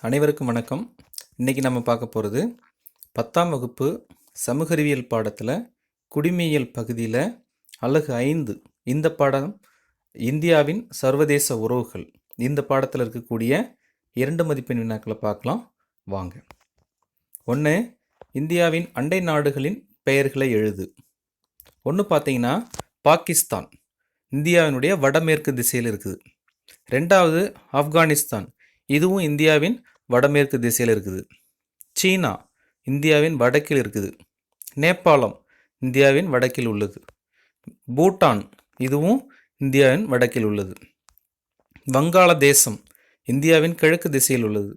அனைவருக்கும் வணக்கம். இன்றைக்கி நம்ம பார்க்க போகிறது பத்தாம் வகுப்பு சமூக அறிவியல் பாடத்தில் குடிமையியல் பகுதியில் அழகு ஐந்து. இந்த பாடம் இந்தியாவின் சர்வதேச உறவுகள். இந்த பாடத்தில் இருக்கக்கூடிய இரண்டு மதிப்பெண் வினாக்களை பார்க்கலாம். வாங்க. ஒன்று இந்தியாவின் அண்டை நாடுகளின் பெயர்களை எழுது. ஒன்று பார்த்தீங்கன்னா பாகிஸ்தான். இந்தியாவினுடைய வடமேற்கு திசையில் இருக்குது. ரெண்டாவது ஆப்கானிஸ்தான். இதுவும் இந்தியாவின் வடமேற்கு திசையில் இருக்குது. சீனா இந்தியாவின் வடக்கில் இருக்குது. நேபாளம் இந்தியாவின் வடக்கில் உள்ளது. பூட்டான் இதுவும் இந்தியாவின் வடக்கில் உள்ளது. வங்காளதேசம் இந்தியாவின் கிழக்கு திசையில் உள்ளது.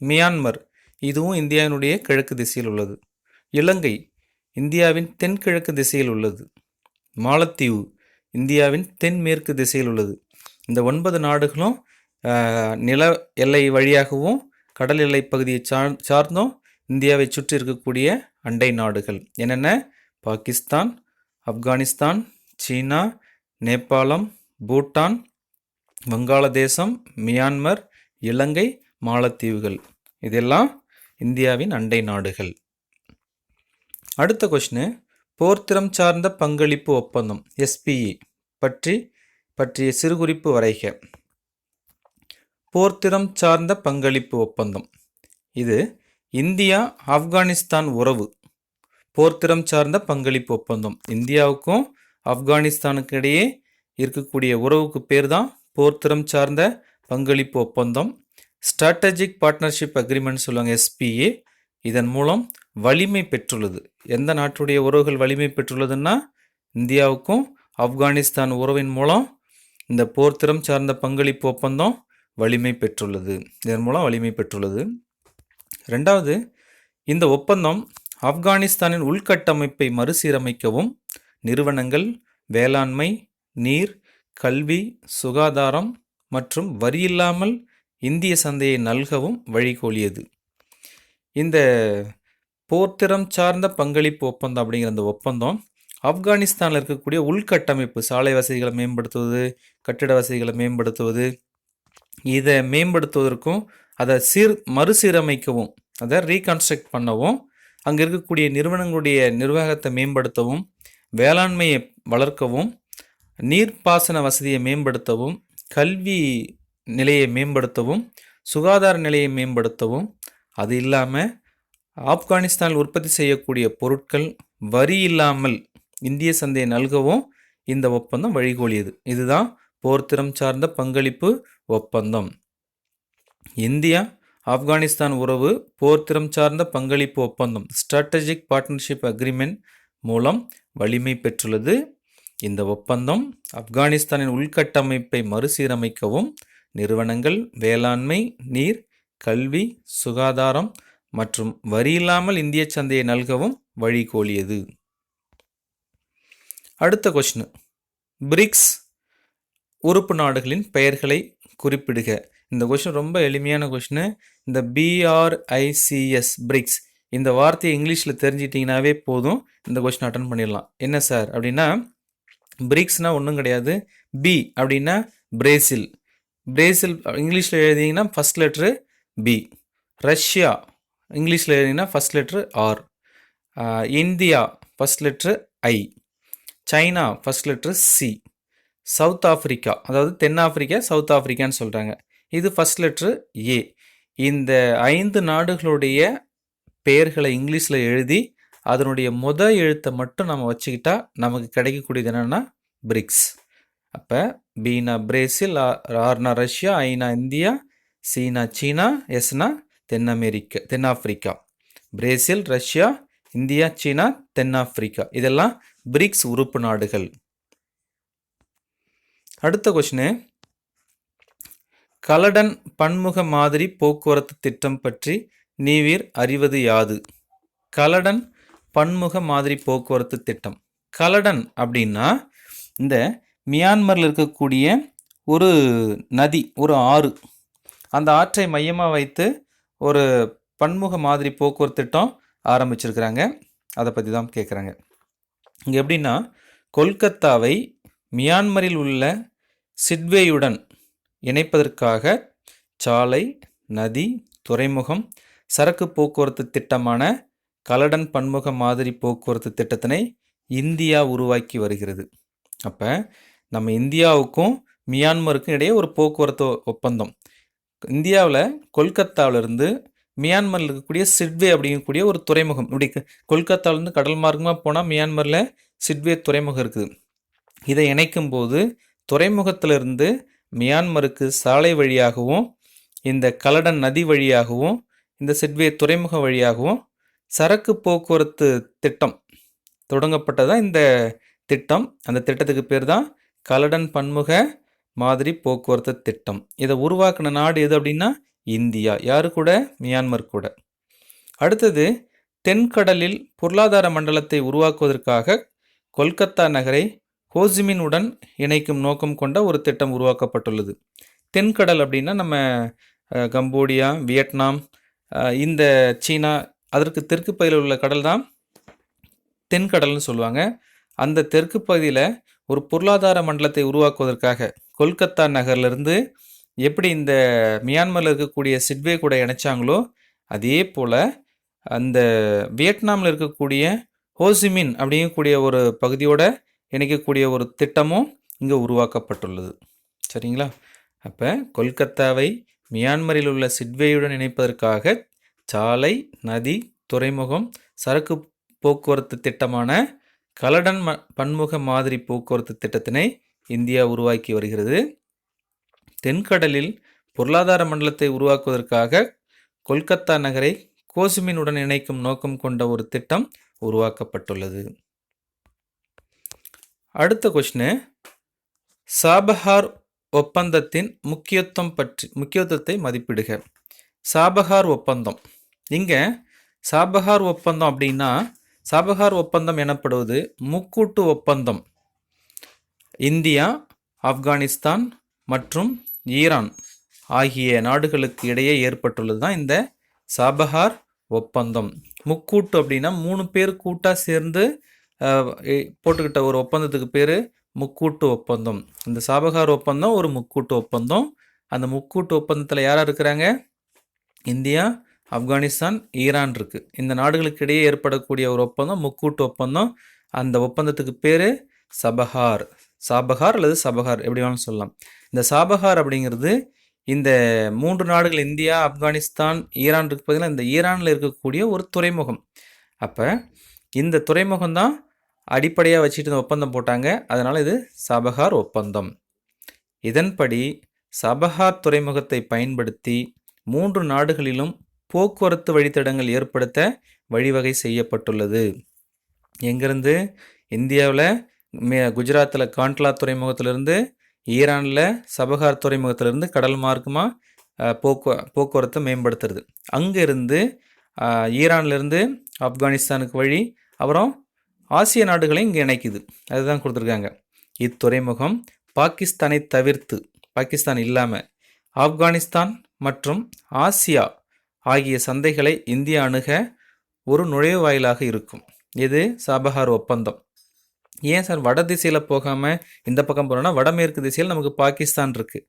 மியான்மர் இதுவும் இந்தியாவினுடைய கிழக்கு திசையில் உள்ளது. இலங்கை இந்தியாவின் தென்கிழக்கு திசையில் உள்ளது. மாலத்தீவு இந்தியாவின் தென்மேற்கு திசையில் உள்ளது. இந்த ஒன்பது நாடுகளும் நில எல்லை வழியாகவும் கடல் எல்லை பகுதியை சார் சார்ந்தும் இந்தியாவை சுற்றி இருக்கக்கூடிய அண்டை நாடுகள் என்னென்ன? பாகிஸ்தான் ஆப்கானிஸ்தான் சீனா நேபாளம் பூட்டான் வங்காளதேசம் மியான்மர் இலங்கை மாலத்தீவுகள். இதெல்லாம் இந்தியாவின் அண்டை நாடுகள். அடுத்த கொஷினு போர்த்திறம் சார்ந்த பங்களிப்பு ஒப்பந்தம் எஸ்பிஇ பற்றி பற்றிய சிறுகுறிப்பு வரைக. போர்த்திறம் சார்ந்த பங்களிப்பு ஒப்பந்தம். இது இந்தியா ஆப்கானிஸ்தான் உறவு. போர்த்திறம் சார்ந்த பங்களிப்பு ஒப்பந்தம். இந்தியாவுக்கும் ஆப்கானிஸ்தானுக்கு இடையே இருக்கக்கூடிய உறவுக்கு பேர் தான் போர்த்திறம் சார்ந்த பங்களிப்பு ஒப்பந்தம். ஸ்ட்ராட்டஜிக் பார்ட்னர்ஷிப் அக்ரிமெண்ட் சொல்லுவாங்க எஸ்பிஏ இதன் மூலம் வலிமை பெற்றுள்ளது. எந்த நாட்டுடைய உறவுகள் வலிமை பெற்றுள்ளதுன்னா இந்தியாவுக்கும் ஆப்கானிஸ்தான் உறவின் மூலம் இந்த போர்த்திறம் சார்ந்த பங்களிப்பு ஒப்பந்தம் வலிமை பெற்றுள்ளது. இதன் மூலம் வலிமை பெற்றுள்ளது. ரெண்டாவது இந்த ஒப்பந்தம் ஆப்கானிஸ்தானின் உள்கட்டமைப்பை மறுசீரமைக்கவும். நிறுவனங்கள் வேளாண்மை நீர் கல்வி சுகாதாரம் மற்றும் வரியில்லாமல் இந்திய சந்தையை நல்கவும் வழிகோலியது. இந்த போர்த்திறம் சார்ந்த பங்களிப்பு ஒப்பந்தம் அப்படிங்கிற அந்த ஒப்பந்தம் ஆப்கானிஸ்தானில் இருக்கக்கூடிய உள்கட்டமைப்பு சாலை வசதிகளை மேம்படுத்துவது கட்டிட வசதிகளை மேம்படுத்துவது இதை மேம்படுத்துவதற்கும் அதை சீர் மறுசீரமைக்கவும் அதை ரீகன்ஸ்ட்ரக்ட் பண்ணவும் அங்கே இருக்கக்கூடிய நிறுவனங்களுடைய நிர்வாகத்தை மேம்படுத்தவும் வேளாண்மையை வளர்க்கவும் நீர்ப்பாசன வசதியை மேம்படுத்தவும் கல்வி நிலையை மேம்படுத்தவும் சுகாதார நிலையை மேம்படுத்தவும் அது இல்லாமல் ஆப்கானிஸ்தானில் உற்பத்தி செய்யக்கூடிய பொருட்கள் வரி இல்லாமல் இந்திய சந்தையை நல்கவும் இந்த ஒப்பந்தம் வழிகோலியது. இதுதான் போர்த்திறம் சார்ந்த பங்களிப்பு ஒப்பந்தம். இந்தியா ஆப்கானிஸ்தான் உறவு போர்த்திறம் சார்ந்த பங்களிப்பு ஒப்பந்தம். ஸ்ட்ராட்டஜிக் பார்ட்னர்ஷிப் அக்ரிமெண்ட் மூலம் வலிமை பெற்றுள்ளது. இந்த ஒப்பந்தம் ஆப்கானிஸ்தானின் உள்கட்டமைப்பை மறுசீரமைக்கவும் நிறுவனங்கள் வேளாண்மை நீர் கல்வி சுகாதாரம் மற்றும் வரியில்லாமல் இந்திய சந்தையை நல்கவும் வழிகோலியது. அடுத்த கொஸ்டின் பிரிக்ஸ் உறுப்பு நாடுகளின் பெயர்களை குறிப்பிடுக. இந்த கொஸ்டின் ரொம்ப எளிமையான கொஸ்டின் இந்த பிஆர்ஐசிஎஸ் பிரிக்ஸ் இந்த வார்த்தையை இங்கிலீஷில் தெரிஞ்சிட்டிங்கனாவே போதும். இந்த கொஸ்டின் அட்டன் பண்ணிடலாம். என்ன சார்? அப்படின்னா பிரிக்ஸ்னால் ஒன்றும் கிடையாது. பி அப்படின்னா பிரேசில் பிரேசில் இங்கிலீஷில் எழுதிங்கன்னா ஃபஸ்ட் லெட்ரு பி ரஷ்யா இங்கிலீஷில் எழுதிங்கன்னா first letter R India first letter I China first letter C South Africa அதாவது தென்னாப்பிரிக்கா சவுத் ஆஃப்ரிக்கான்னு சொல்கிறாங்க இது ஃபஸ்ட் லெட்ரு ஏ இந்த ஐந்து நாடுகளுடைய பெயர்களை இங்கிலீஷில் எழுதி அதனுடைய முத எழுத்தை மட்டும் நம்ம வச்சுக்கிட்டா நமக்கு கிடைக்கக்கூடியது என்னென்னா பிரிக்ஸ் அப்போ பீனா பிரேசில் ஆர்னா ரஷ்யா ஐநா இந்தியா சீனா சீனா எஸ்னா தென் அமெரிக்கா தென்னாப்பிரிக்கா பிரேசில் ரஷ்யா இந்தியா சீனா தென்னாப்பிரிக்கா இதெல்லாம் பிரிக்ஸ் உறுப்பு நாடுகள். அடுத்த கொஷினு கலடன் பன்முக மாதிரி போக்குவரத்து திட்டம் பற்றி நீவீர் அறிவது யாது? கலடன் பன்முக மாதிரி போக்குவரத்து திட்டம். கலடன் அப்படின்னா இந்த மியான்மரில் இருக்கக்கூடிய ஒரு நதி ஒரு ஆறு. அந்த ஆற்றை மையமாக வைத்து ஒரு பன்முக மாதிரி போக்குவரத்து திட்டம் ஆரம்பிச்சிருக்கிறாங்க. அதை பற்றி தான் கேட்குறாங்க இங்கே எப்படின்னா கொல்கத்தாவை மியான்மரில் உள்ள சிட்வேயுடன் இணைப்பதற்காக சாலை நதி துறைமுகம் சரக்கு போக்குவரத்து திட்டமான கலடன் பன்முக மாதிரி போக்குவரத்து திட்டத்தினை இந்தியா உருவாக்கி வருகிறது. அப்போ நம்ம இந்தியாவுக்கும் மியான்மருக்கும் இடையே ஒரு போக்குவரத்து ஒப்பந்தம். இந்தியாவில் கொல்கத்தாவிலிருந்து மியான்மரில் இருக்கக்கூடிய சிட்வே அப்படிங்கக்கூடிய ஒரு துறைமுகம். இப்படி கொல்கத்தாவிலேருந்து கடல் மார்க்கமாக போனால் மியான்மரில் சிட்வே துறைமுகம் இருக்குது. இதை இணைக்கும் போது துறைமுகத்திலிருந்து மியான்மருக்கு சாலை வழியாகவும் இந்த கலடன் நதி வழியாகவும் இந்த சிட்வே துறைமுக வழியாகவும் சரக்கு போக்குவரத்து திட்டம் தொடங்கப்பட்டதான் இந்த திட்டம் அந்த திட்டத்துக்கு பேர் தான் கலடன் பன்முக மாதிரி போக்குவரத்து திட்டம். இதை உருவாக்கின நாடு எது அப்படின்னா இந்தியா. யாரு கூட? மியான்மர் கூட. அடுத்தது தென்கடலில் பொருளாதார மண்டலத்தை உருவாக்குவதற்காக கொல்கத்தா நகரை ஹோசிமின் உடன் இணைக்கும் நோக்கம் கொண்ட ஒரு திட்டம் உருவாக்கப்பட்டுள்ளது. தென்கடல் அப்படின்னா நம்ம கம்போடியா வியட்நாம் இந்த சீனா அதற்கு தெற்கு பகுதியில் உள்ள கடல் தான் தென்கடல்னு சொல்லுவாங்க. அந்த தெற்கு பகுதியில் ஒரு பொருளாதார மண்டலத்தை உருவாக்குவதற்காக கொல்கத்தா நகர்லேருந்து எப்படி இந்த மியான்மரில் இருக்கக்கூடிய சிட்வே கூட இணைச்சாங்களோ அதே போல் அந்த வியட்நாமில் இருக்கக்கூடிய ஹோசிமின் அப்படிங்கக்கூடிய ஒரு பகுதியோட இணைக்கக்கூடிய ஒரு திட்டமும் இங்கே உருவாக்கப்பட்டுள்ளது. சரிங்களா? அப்போ கொல்கத்தாவை மியான்மரில் உள்ள சிட்வேயுடன் இணைப்பதற்காக சாலை நதி துறைமுகம் சரக்கு போக்குவரத்து திட்டமான கலடன் ம பன்முக மாதிரி போக்குவரத்து திட்டத்தினை இந்தியா உருவாக்கி வருகிறது. தென்கடலில் பொருளாதார மண்டலத்தை உருவாக்குவதற்காக கொல்கத்தா நகரை கோசிமினுடன் இணைக்கும் நோக்கம் கொண்ட ஒரு திட்டம் உருவாக்கப்பட்டுள்ளது. அடுத்த கொஷினு சாபஹார் ஒப்பந்தத்தின் முக்கியத்துவம் பற்றி முக்கியத்துவத்தை மதிப்பிடுக. சாபஹார் ஒப்பந்தம். இங்கே சாபஹார் ஒப்பந்தம் அப்படின்னா சாபஹார் ஒப்பந்தம் எனப்படுவது முக்கூட்டு ஒப்பந்தம். இந்தியா ஆப்கானிஸ்தான் மற்றும் ஈரான் ஆகிய நாடுகளுக்கு இடையே ஏற்பட்டுள்ளது தான் இந்த சாபஹார் ஒப்பந்தம். முக்கூட்டு அப்படின்னா மூணு பேர் கூட்டாக சேர்ந்து போட்டுக்கிட்ட ஒரு ஒப்பந்தத்துக்கு பேர் முக்கூட்டு ஒப்பந்தம். இந்த சாபகார் ஒப்பந்தம் ஒரு முக்கூட்டு ஒப்பந்தம். அந்த முக்கூட்டு ஒப்பந்தத்தில் யாராக இருக்கிறாங்க? இந்தியா ஆப்கானிஸ்தான் ஈரான் இருக்குது இந்த நாடுகளுக்கு இடையே ஏற்படக்கூடிய ஒரு ஒப்பந்தம் முக்கூட்டு ஒப்பந்தம். அந்த ஒப்பந்தத்துக்கு பேர் சபஹார். சாபஹார் அல்லது சபஹார் எப்படி வேணாலும் சொல்லலாம். இந்த சாபஹார் அப்படிங்கிறது இந்த மூன்று நாடுகள் இந்தியா ஆப்கானிஸ்தான் ஈரான் இருக்கு பார்த்தீங்கன்னா இந்த ஈரானில் இருக்கக்கூடிய ஒரு துறைமுகம். அப்போ இந்த துறைமுகம் தான் அடிப்படையாக வச்சுட்டு இந்த ஒப்பந்தம் போட்டாங்க. அதனால் இது சபஹார் ஒப்பந்தம். இதன்படி சபஹார் துறைமுகத்தை பயன்படுத்தி மூன்று நாடுகளிலும் போக்குவரத்து வழித்தடங்கள் ஏற்படுத்த வழிவகை செய்யப்பட்டுள்ளது. எங்கேருந்து? இந்தியாவில் மே குஜராத்தில் காண்ட்லா துறைமுகத்திலிருந்து ஈரானில் சபஹார் துறைமுகத்திலிருந்து கடல் மார்க்கமாக போக்குவ போக்குவரத்தை மேம்படுத்துறது. அங்கேருந்து ஈரான்லேருந்து ஆப்கானிஸ்தானுக்கு வழி அப்புறம் ஆசிய நாடுகளையும் இங்கே இணைக்குது. அதுதான் கொடுத்துருக்காங்க. இத்துறைமுகம் பாகிஸ்தானை தவிர்த்து பாகிஸ்தான் இல்லாமல் ஆப்கானிஸ்தான் மற்றும் ஆசியா ஆகிய சந்தைகளை இந்தியா அணுக ஒரு நுழைவாயிலாக இருக்கும். இது சாபஹார் ஒப்பந்தம். ஏன் சார்? வட திசையில் போகாமல் இந்த பக்கம் போகிறோன்னா வடமேற்கு திசையில் நமக்கு பாகிஸ்தான் இருக்குது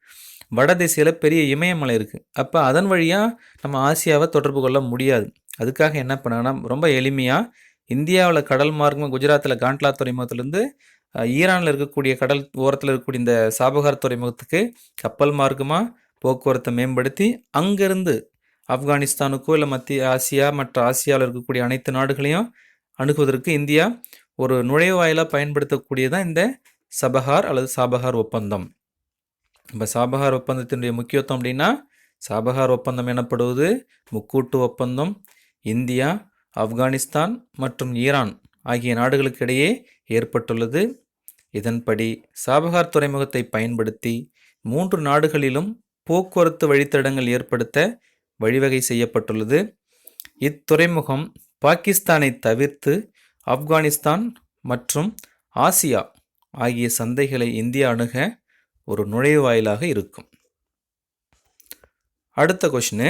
வட திசையில் பெரிய இமயமலை இருக்குது அப்போ அதன் வழியாக நம்ம ஆசியாவை தொடர்பு கொள்ள முடியாது. அதுக்காக என்ன பண்ணாங்கன்னா ரொம்ப எளிமையாக இந்தியாவில் கடல் மார்க்கமாக குஜராத்தில் காண்ட்லா துறைமுகத்திலேருந்து ஈரானில் இருக்கக்கூடிய கடல் ஓரத்தில் இருக்கக்கூடிய இந்த சாபகார் துறைமுகத்துக்கு கப்பல் மார்க்கமாக போக்குவரத்தை மேம்படுத்தி அங்கேருந்து ஆப்கானிஸ்தானுக்கோ இல்லை மத்திய ஆசியா மற்ற ஆசியாவில் இருக்கக்கூடிய அனைத்து நாடுகளையும் அணுகுவதற்கு இந்தியா ஒரு நுழைவாயிலாக பயன்படுத்தக்கூடியதான் இந்த சபஹார் அல்லது சாபஹார் ஒப்பந்தம். இப்போ சாபஹார் ஒப்பந்தத்தினுடைய முக்கியத்துவம் அப்படின்னா சாபஹார் ஒப்பந்தம் எனப்படுவது முக்கூட்டு ஒப்பந்தம் இந்தியா ஆப்கானிஸ்தான் மற்றும் ஈரான் ஆகிய நாடுகளுக்கிடையே ஏற்பட்டுள்ளது. இதன்படி சாபகார் துறைமுகத்தை பயன்படுத்தி மூன்று நாடுகளிலும் போக்குவரத்து வழித்தடங்கள் ஏற்படுத்த வழிவகை செய்யப்பட்டுள்ளது. இத்துறைமுகம் பாகிஸ்தானை தவிர்த்து ஆப்கானிஸ்தான் மற்றும் ஆசியா ஆகிய சந்தைகளை இந்தியா அணுக ஒரு நுழைவாயிலாக இருக்கும். அடுத்த கொஷினு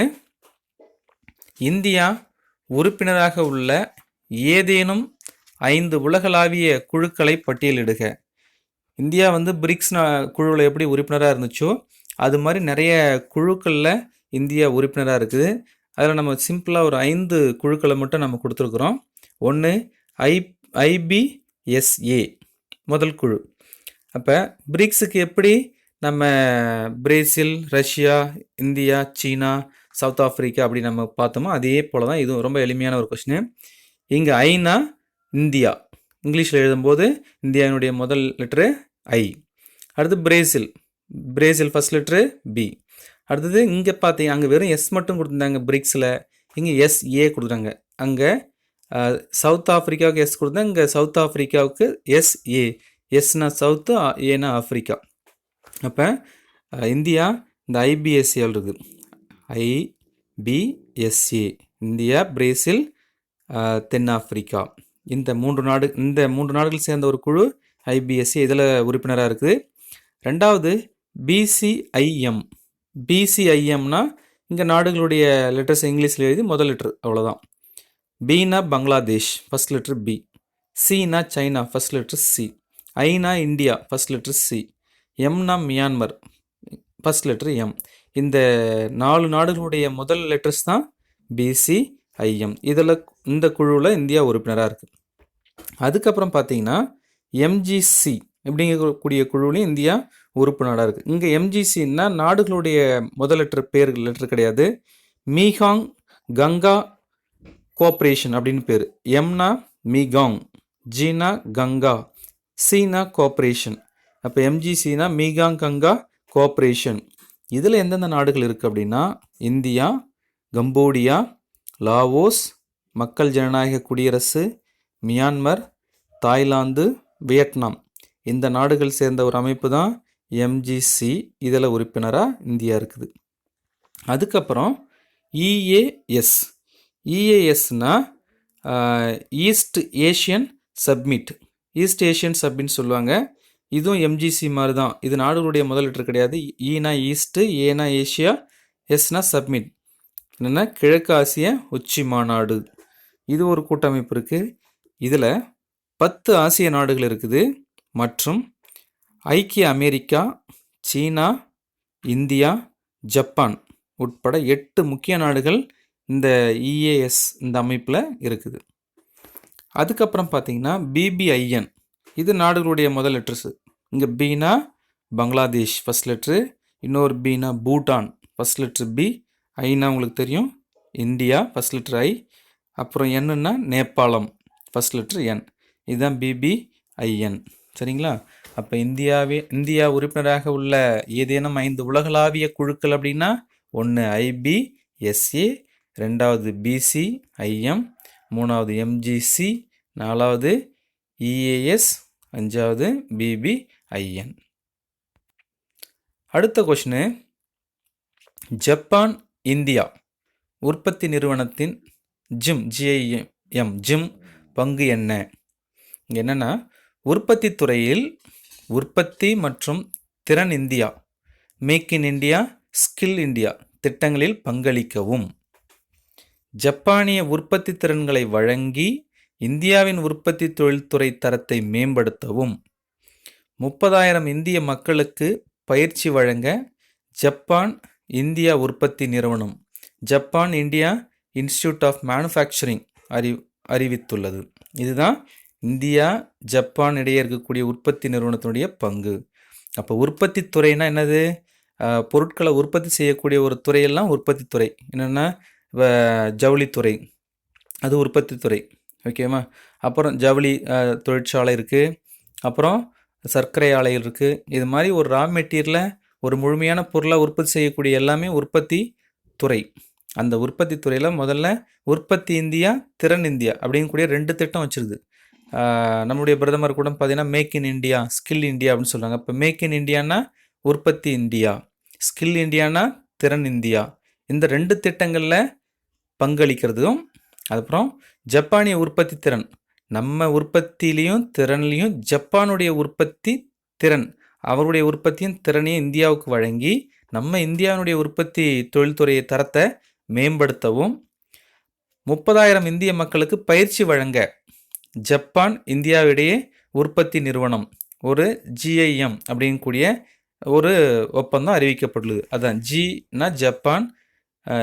இந்தியா உறுப்பினராக உள்ள ஏதேனும் ஐந்து உலகளாவிய குழுக்களை பட்டியலிடுக. இந்தியா வந்து பிரிக்ஸ் குழுவில் எப்படி உறுப்பினராக இருந்துச்சோ அது மாதிரி நிறைய குழுக்களில் இந்தியா உறுப்பினராக இருக்குது. அதில் நம்ம சிம்பிளாக ஒரு ஐந்து குழுக்களை மட்டும் நம்ம கொடுத்துருக்குறோம். ஒன்று ஐ ஐபிஎஸ்ஏ முதல் குழு. அப்போ பிரிக்ஸுக்கு எப்படி நம்ம பிரேசில் ரஷ்யா இந்தியா சீனா சவுத் ஆஃப்ரிக்கா அப்படி நம்ம பார்த்தோமோ அதே போல் தான் இதுவும் ரொம்ப எளிமையான ஒரு கொஷின் இங்கே ஐனா இந்தியா. இங்கிலீஷில் எழுதும்போது இந்தியாவினுடைய முதல் லெட்ரு ஐ அடுத்து Brazil. Brazil first letter B அடுத்தது இங்கே பார்த்தீங்க அங்கே வெறும் எஸ் மட்டும் கொடுத்துருந்தாங்க பிரிக்ஸில் இங்கே எஸ் ஏ கொடுத்துட்டாங்க அங்கே சவுத் ஆஃப்ரிக்காவுக்கு எஸ் கொடுத்தாங்க இங்கே சவுத் ஆஃப்ரிக்காவுக்கு எஸ் ஏ எஸ்னா சவுத்து ஏனா ஆஃப்ரிக்கா அப்போ இந்தியா இந்த ஐபிஎஸ்சிஎல் இருக்குது ஐபிஎஸ்ஏ இந்தியா பிரேசில் தென்னாப்பிரிக்கா. இந்த மூன்று நாடு இந்த மூன்று நாடுகள் சேர்ந்த ஒரு குழு ஐபிஎஸ்சி இதில் உறுப்பினராக இருக்குது. ரெண்டாவது பிசிஐஎம் பிசிஐஎம்னா இங்கே நாடுகளுடைய லெட்டர்ஸ் இங்கிலீஷில் எழுதி முதல் லெட்ரு அவ்வளோதான் பீனா பங்களாதேஷ் ஃபர்ஸ்ட் லெட்ரு பி சீனா சைனா ஃபஸ்ட் லெட்ரு சி ஐனா இந்தியா ஃபர்ஸ்ட் லெட்ரு சி எம்னா மியான்மர் ஃபஸ்ட் லெட்ரு எம் இந்த நாலு நாடுகளுடைய முதல் லெட்டர்ஸ் தான் பிசி ஐஎம் இதில் இந்த குழுவில் இந்தியா உறுப்பினராக இருக்குது அதுக்கப்புறம் பார்த்தீங்கன்னா எம்ஜிசி இப்படிங்கக்கூடிய குழுவிலையும் இந்தியா உறுப்பு நாடாக இருக்குது இங்கே எம்ஜிசின்னா நாடுகளுடைய முதல் லெட்டர் பேர் லெட்டர் கிடையாது. மீகாங் கங்கா கோஆப்ரேஷன் அப்படின்னு பேர். எம்னா மீகாங் ஜீனா கங்கா சீனா கோஆப்ரேஷன் அப்போ எம்ஜிசினா மீகாங் கங்கா கோஆப்ரேஷன் இதில் எந்தெந்த நாடுகள் இருக்குது அப்படின்னா இந்தியா கம்போடியா லாவோஸ் மக்கள் ஜனநாயக குடியரசு மியான்மர் தாய்லாந்து வியட்நாம். இந்த நாடுகள் சேர்ந்த ஒரு அமைப்பு தான் எம்ஜிசி இதில் உறுப்பினராக இந்தியா இருக்குது. அதுக்கப்புறம் EAS இஏஎஸ்னா East Asian summit. East Asian summit சொல்லுவாங்க. இதுவும் எம்ஜிசி மாதிரி தான் இது நாடுகளுடைய முதல் கிடையாது. ஈனா ஈஸ்ட்டு ஏனா ஏஷியா எஸ்னா சப்மிட் என்னென்னா கிழக்கு ஆசிய உச்சி மாநாடு. இது ஒரு கூட்டமைப்பு இருக்குது இதில் பத்து ஆசிய நாடுகள் இருக்குது. மற்றும் ஐக்கிய அமெரிக்கா சீனா இந்தியா ஜப்பான் உட்பட எட்டு முக்கிய நாடுகள் இந்த இஏஎஸ் இந்த அமைப்பில் இருக்குது. அதுக்கப்புறம் பார்த்தீங்கன்னா பிபிஐஎன் இது நாடுகளுடைய முதல் லெட்டர்ஸு. இங்கே பீனா பங்களாதேஷ் ஃபர்ஸ்ட் லெட்ரு இன்னொரு பீனா பூட்டான் ஃபர்ஸ்ட் லெட்ரு பி ஐனா உங்களுக்கு தெரியும் இந்தியா ஃபர்ஸ்ட் லெட்ரு ஐ அப்புறம் என்னன்னா நேபாளம் ஃபஸ்ட் லெட்ரு என் இதுதான் பிபிஐஎன் சரிங்களா? அப்போ இந்தியாவே இந்தியா உறுப்பினராக உள்ள ஏதேனும் ஐந்து உலகளாவிய குழுக்கள் அப்படின்னா ஒன்று ஐபிஎஸ்ஏ ரெண்டாவது பிசிஐஎம் மூணாவது எம்ஜிசி நாலாவது இஏஎஸ் அஞ்சாவது பிபி ஐஎன் அடுத்த கொஷினு ஜப்பான் இந்தியா. உற்பத்தி நிறுவனத்தின் ஜிம் ஜிஐஎம் ஜிம் பங்கு என்ன? என்னென்னா உற்பத்தி துறையில் உற்பத்தி மற்றும் திறன் India make in India skill India திட்டங்களில் பங்களிக்கவும். ஜப்பானிய உற்பத்தி திறன்களை வழங்கி இந்தியாவின் உற்பத்தி தொழில்துறை தரத்தை மேம்படுத்தவும். முப்பதாயிரம் இந்திய மக்களுக்கு பயிற்சி வழங்க ஜப்பான் இந்தியா உற்பத்தி நிறுவனம். Japan India institute of manufacturing அறி அறிவித்துள்ளது. இதுதான் இந்தியா ஜப்பான் இடையே இருக்கக்கூடிய உற்பத்தி நிறுவனத்தினுடைய பங்கு. அப்போ உற்பத்தி துறைனா என்னது? பொருட்களை உற்பத்தி செய்யக்கூடிய ஒரு துறையெல்லாம் உற்பத்தி துறை. என்னென்னா ஜவுளித்துறை அது உற்பத்தி துறை. ஓகேவா? அப்புறம் ஜவுளி தொழிற்சாலை இருக்குது அப்புறம் சர்க்கரை ஆலை இருக்குது இது மாதிரி ஒரு ரா மெட்டீரியலை ஒரு முழுமையான பொருளாக உற்பத்தி செய்யக்கூடிய எல்லாமே உற்பத்தி துறை. அந்த உற்பத்தி துறையில் முதல்ல உற்பத்தி இந்தியா திறன் இந்தியா அப்படிங்கக்கூடிய ரெண்டு திட்டம் வச்சுருது. நம்முடைய பிரதமர் கூட பார்த்தீங்கன்னா make in India skill India அப்படின்னு சொல்கிறாங்க இப்போ மேக் இன் இந்தியானா உற்பத்தி இந்தியா ஸ்கில் இந்தியானா திறன் இந்தியா. இந்த ரெண்டு திட்டங்களில் பங்களிக்கிறதும் அதுக்கப்புறம் ஜப்பானிய உற்பத்தி திறன். நம்ம உற்பத்தியிலையும் திறன்லையும் ஜப்பானுடைய உற்பத்தி திறன். அவருடைய உற்பத்தியின் திறனையும் இந்தியாவுக்கு வழங்கி நம்ம இந்தியாவுடைய உற்பத்தி தொழில்துறை தரத்தை மேம்படுத்தவும் முப்பதாயிரம் இந்திய மக்களுக்கு பயிற்சி வழங்க ஜப்பான் இந்தியாவிடையே உற்பத்தி நிறுவனம் ஒரு ஜிஐஎம் அப்படிங்கக்கூடிய ஒரு ஒப்பந்தம் அறிவிக்கப்பட்டுள்ளது. அதான் ஜினா ஜப்பான்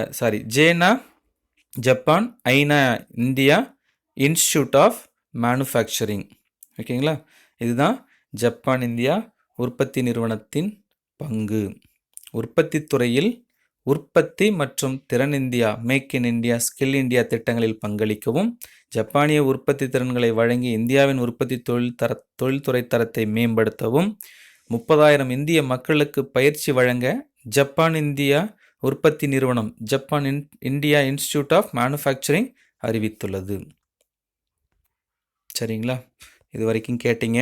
சாரி ஜேனா ஜப்பான் ஐநா இந்தியா இன்ஸ்டியூட் ஆஃப் மேனுஃபேக்சரிங் ஓகேங்களா இதுதான் ஜப்பான் இந்தியா உற்பத்தி நிறுவனத்தின் பங்கு. உற்பத்தி துறையில் உற்பத்தி மற்றும் திறன் India make in India skill India திட்டங்களில் பங்களிக்கவும் ஜப்பானிய உற்பத்தி திறன்களை வழங்கி இந்தியாவின் உற்பத்தி தொழில் தர தொழில்துறை தரத்தை மேம்படுத்தவும் முப்பதாயிரம் இந்திய மக்களுக்கு பயிற்சி வழங்க ஜப்பான் இந்தியா உற்பத்தி நிறுவனம் Japan in India institute of manufacturing அறிவித்துள்ளது. சரிங்களா? இது வரைக்கும் கேட்டீங்க.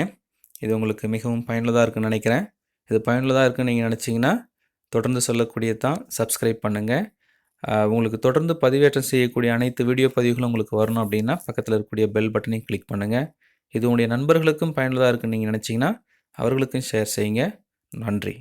இது உங்களுக்கு மிகவும் பயனுள்ளதாக இருக்குன்னு நினைக்கிறேன். இது பயனுள்ளதாக இருக்குன்னு நீங்கள் நினச்சிங்கன்னா தொடர்ந்து சொல்லக்கூடிய தான். சப்ஸ்கிரைப் பண்ணுங்கள் உங்களுக்கு தொடர்ந்து பதிவேற்றம் செய்யக்கூடிய அனைத்து வீடியோ பதிவுகளும் உங்களுக்கு வரணும் அப்படின்னா பக்கத்தில் இருக்கக்கூடிய பெல் பட்டனையும் கிளிக் பண்ணுங்கள் இது உங்களுடைய நண்பர்களுக்கும் பயனுள்ளதாக இருக்குன்னு நீங்கள் நினச்சிங்கன்னா அவர்களுக்கும் ஷேர் செய்யுங்க. நன்றி.